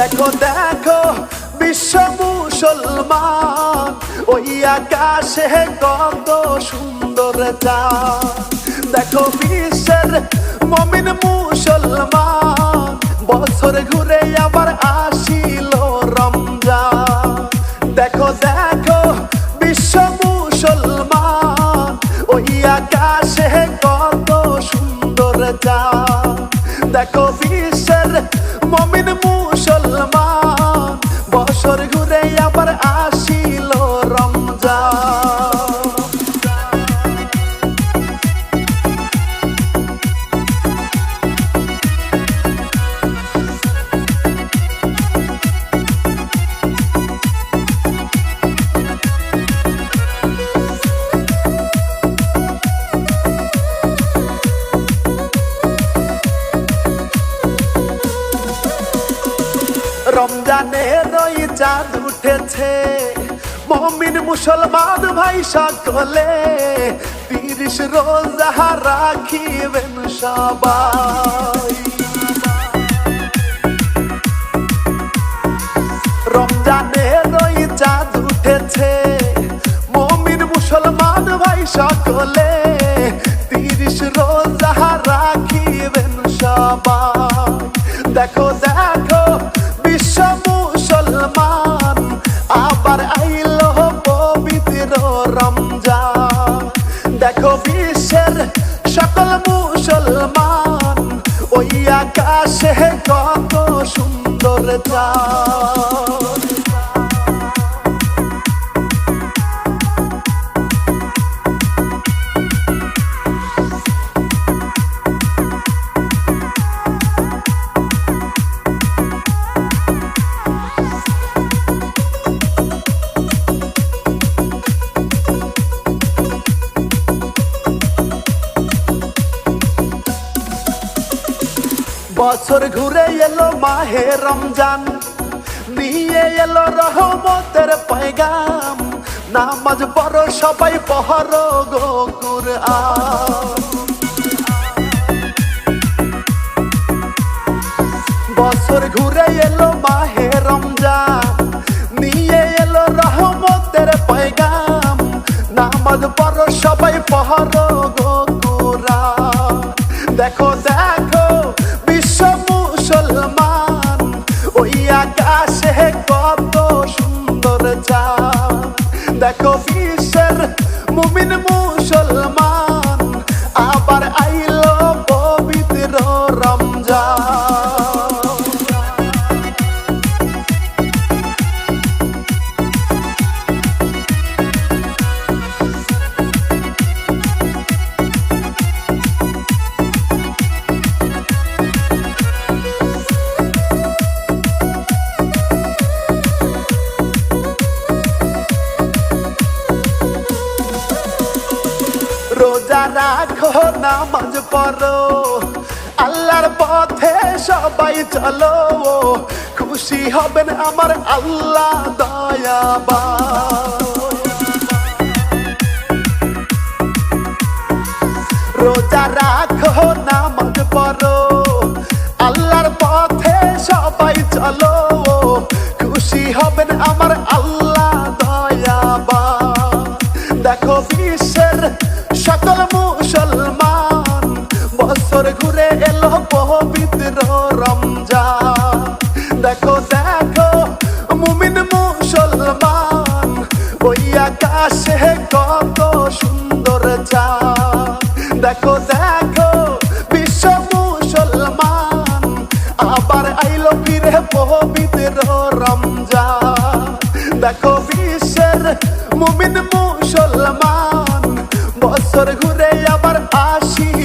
দেখো দেখো, বিশ্ব মুসলমান। ওই আকাশে কত সুন্দর চাঁদ। দেখো, বিশ্বের মমিন মুসলমান। বছর ঘুরে আবার আসিল রমজান। দেখো দেখো, বিশ্ব মুসলমান। ওই আকাশে কত সুন্দর চাঁদ। দেখো, বিশ্বের মমিন মুসলমান রমজানের ওই চাঁদ উঠেছে। মমিন মুসলমান ভাই সকলে, তিরিশ রোজা রাখিবেন সবাই। রমজানের ওই চাঁদ উঠেছে। মমিন মুসলমান ভাই সকলে, তিরিশ রোজা রাখিবেন সবাই। দেখো দেখো দেখো বিশ্বের সকল মুসলমান ওই আকাশে কত সুন্দর চাঁদ। বছর ঘুরে এলো মাহে রমজান। নিয়ে এলো রহমতের পয়গাম। নামাজ বড় সবাই পহর গোকুর বছর ঘুরে এলো মাহে রমজান। নিয়ে এলো রহমতের পয়গাম। নামাজ বড় সবাই পহর দেখো বিশ্বের মুমিন মুসলমান? রাখো নামাজ পড়ো। আল্লাহর পথে সবাই চলো। খুশি হবেন আমার আল্লাহ দয়াবা রোজা রাখো, নামাজ পড়ো। আল্লাহর পথে সবাই চলো। খুশি হবেন আমার আল্লাহ দয়াবা দেখো বিশ্বের সকল মুসলমান, বছর ঘুরে এলো পবিত্র রমজান। দেখো দেখো, মুমিন মুসলমান, ওই আকাশে কত সুন্দর চাঁদ। দেখো দেখো, বিশ্ব মুসলমান, আবার আইলো ফিরে পবিত্র রমজান। দেখো, বিশ্বের মুমিন মুসলমান বছর ঘুরে আবার আসি।